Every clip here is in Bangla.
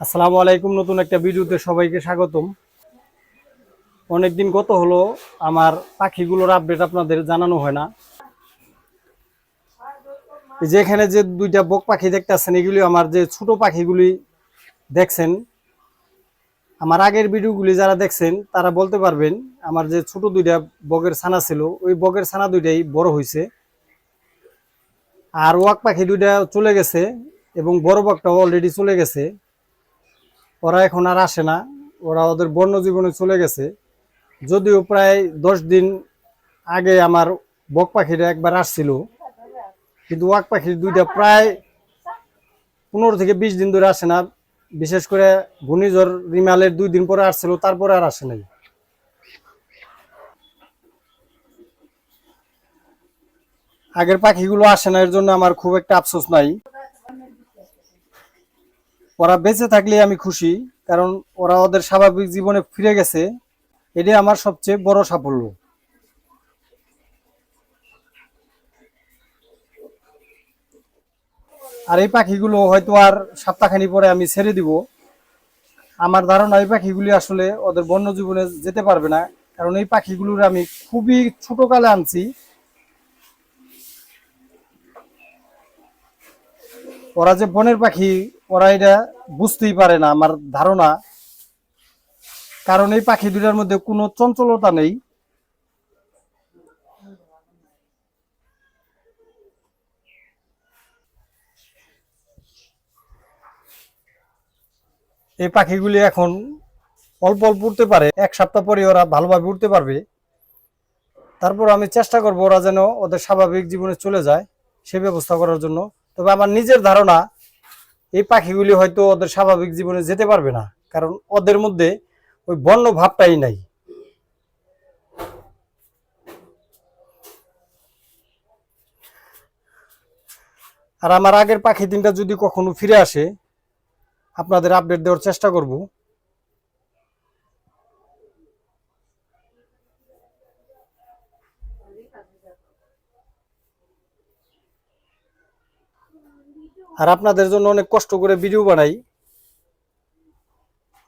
আসসালামু আলাইকুম নতুন একটা ভিডিওতে সবাইকে স্বাগতম। অনেকদিন গত হলো, আমার পাখিগুলোর আপডেট আপনাদের জানানো হয় না। যে এখানে যে দুইটা বক পাখি দেখতেছেন, এগুলি আমার যে ছোট পাখিগুলি দেখছেন, আমার আগের ভিডিওগুলি যারা দেখছেন, তারা বলতে পারবেন, আমার যে ছোট দুইটা বগের ছানা ছিল, ওই বগের ছানা দুইটাই বড় হয়েছে আর ওয়াক পাখি দুইটা চলে গেছে এবং বড় বকটাও অলরেডি চলে গেছে। ওরা এখন আর আসে না, ওরা ওদের বন্য জীবনে চলে গেছে। যদিও প্রায় দশ দিন আগে আমার বক পাখিটা একবার আসছিল, কিন্তু ওয়াক পাখি দুইটা প্রায় পনেরো থেকে বিশ দিন ধরে আসে না। বিশেষ করে ঘূর্ণিঝড় রিমালের দুই দিন পরে আসছিল, তারপরে আর আসে নাই। আগের পাখিগুলো আসে না, এর জন্য আমার খুব একটা আফসোস নাই। ওরা বেঁচে থাকলে আমি খুশি, কারণ ওরা ওদের স্বাভাবিক জীবনে ফিরে গেছে। এটাই আমার সবচেয়ে বড় সাফল্য। আর এই পাখিগুলো হয়তো আর সপ্তাহখানি পরে আমি ছেড়ে দিব। আমার ধারণা, এই পাখিগুলি আসলে ওদের বন্য জীবনে যেতে পারবে না, কারণ এই পাখিগুলোর আমি খুবই ছোট কালে আনছি। ওরা যে বনের পাখি, ওরা এটা বুঝতেই পারে না, আমার ধারণা। কারণ এই পাখি দুটার মধ্যে কোনো চঞ্চলতা নেই। এই পাখিগুলি এখন অল্প অল্প উঠতে পারে, এক সপ্তাহ পরে ওরা ভালোভাবে উঠতে পারবে। তারপর আমি চেষ্টা করব ওরা যেন ওদের স্বাভাবিক জীবনে চলে যায় সে ব্যবস্থা করার জন্য। তবে আমার নিজের ধারণা, এই পাখিগুলি হয়তো ওদের স্বাভাবিক জীবনে যেতে পারবে না, কারণ ওদের মধ্যে ওই বন্য ভাবটাই নাই। আর আমার আগের পাখি তিনটা যদি কখনো ফিরে আসে, আপনাদের আপডেট দেওয়ার চেষ্টা করব। আর আপনাদের জন্য অনেক কষ্ট করে ভিডিও বানাই।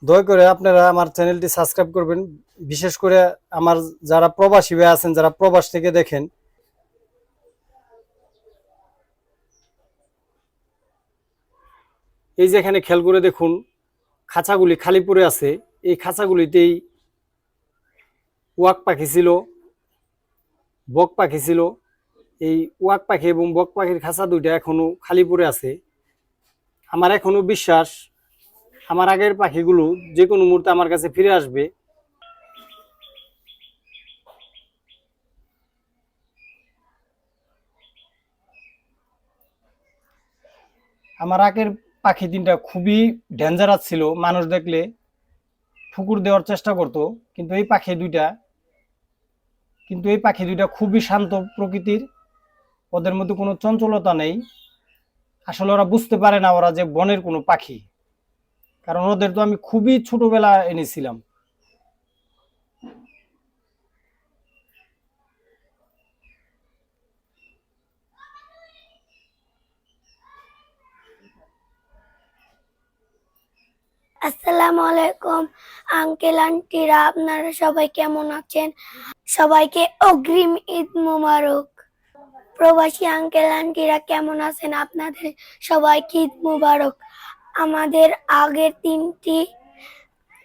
দয়া করে আপনারা আমার চ্যানেলটি সাবস্ক্রাইব করবেন। বিশেষ করে আমার যারা প্রবাসী ভাই আছেন, যারা প্রবাস থেকে দেখেন। এই যে এখানে খেয়াল করে দেখুন, খাঁচাগুলি খালি পড়ে আছে। এই খাঁচাগুলিতেই ওয়াক পাখি ছিল, বক পাখি ছিল এই ওয়াক পাখি এবং বক পাখির খাঁচা দুইটা এখনও খালি পড়ে আছে। আমার এখনও বিশ্বাস, আমার আগের পাখিগুলো যে কোনো মুহূর্তে আমার কাছে ফিরে আসবে। আমার আগের পাখি তিনটা খুবই ডেঞ্জারাস ছিল, মানুষ দেখলে ঠুকুর দেওয়ার চেষ্টা করত, কিন্তু এই পাখি দুইটা, কিন্তু এই পাখি দুইটা খুবই শান্ত প্রকৃতির। ওদের মধ্যে কোনো চঞ্চলতা নেই। আসলে ওরা বুঝতে পারে না ওরা যে বনের কোনো পাখি। কারণ ওদের তো আমি খুবই ছোটবেলা এনেছিলাম। আসসালামু আলাইকুম, আঙ্কেল, আন্টিরা, আপনারা সবাই কেমন আছেন? সবাইকে অগ্রিম ঈদ মুবারক। প্রবাসী আঙ্কেল আন্টিরা কেমন আছেন? আপনাদের সবাইকে ঈদ মুবারক। আমাদের আগের তিনটি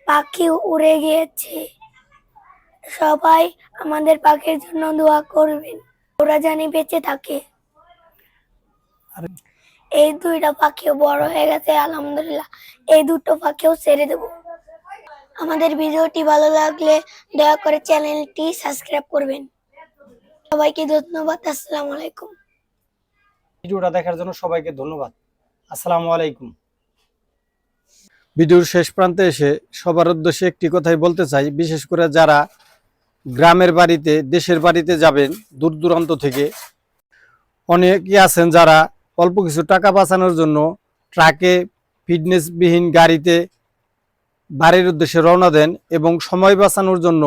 পাখি উড়ে গিয়েছে। সবাই আমাদের পাখির জন্য দোয়া করবেন। ওরা জানি বেঁচে থাকে। এই দুইটা পাখিও বড় হয়ে গেছে আলহামদুলিল্লাহ। এই দুটো পাখিও ছেড়ে দেব। আমাদের ভিডিওটি ভালো লাগলে দয়া করে চ্যানেলটি সাবস্ক্রাইব করবেন। সবাইকে ধন্যবাদ, আসসালামু আলাইকুম। ভিডিওটা দেখার জন্য সবাইকে ধন্যবাদ। আসসালামু আলাইকুম। ভিডিওর শেষ প্রান্তে এসে সবার উদ্দেশ্যে একটি কথাই বলতে চাই, বিশেষ করে যারা গ্রামের বাড়িতে, দেশের বাড়িতে যাবেন দূর দূরান্ত থেকে, অনেকেই আছেন যারা অল্প কিছু টাকা বাঁচানোর জন্য ট্রাকে, ফিটনেসবিহীন গাড়িতে বাড়ির উদ্দেশ্যে রওনা দেন এবং সময় বাঁচানোর জন্য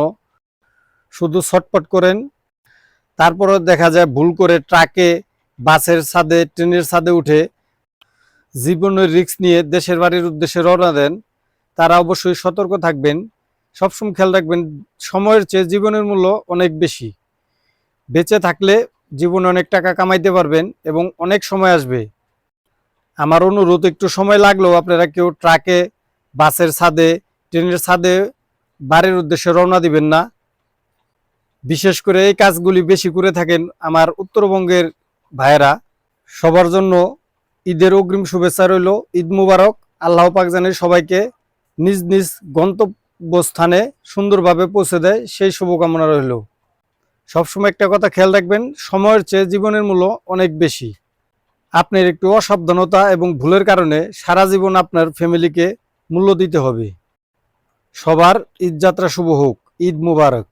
শুধু ছটপট করেন। তারপরও দেখা যায় ভুল করে ট্রাকে, বাসের ছাদে, ট্রেনের ছাদে উঠে জীবনের রিস্ক নিয়ে দেশের বাড়ির উদ্দেশ্যে রওনা দেন। তারা অবশ্যই সতর্ক থাকবেন। সবসময় খেয়াল রাখবেন, সময়ের চেয়ে জীবনের মূল্য অনেক বেশি। বেঁচে থাকলে জীবনে অনেক টাকা কামাইতে পারবেন এবং অনেক সময় আসবে। আমার অনুরোধ, একটু সময় লাগলেও আপনারা কেউ ট্রাকে, বাসের ছাদে, ট্রেনের ছাদে, বাড়ির উদ্দেশ্যে রওনা দিবেন না। বিশেষ করে এই কাজগুলি বেশি করে থাকেন আমার উত্তরবঙ্গের ভাইয়েরা। সবার জন্য ঈদের অগ্রিম শুভেচ্ছা রইল। ঈদ মুবারক। আল্লাহ পাক জানে সবাইকে নিজ নিজ গন্তব্যস্থানে সুন্দরভাবে পৌঁছে দেয়। সেই শুভকামনা রইল। সবসময় একটা কথা খেয়াল রাখবেন, সময়ের চেয়ে জীবনের মূল্য অনেক বেশি। আপনার একটু অসাবধানতা এবং ভুলের কারণে সারা জীবন আপনার ফ্যামিলিকে মূল্য দিতে হবে। সবার ঈদ যাত্রা শুভ হোক। ঈদ মুবারক।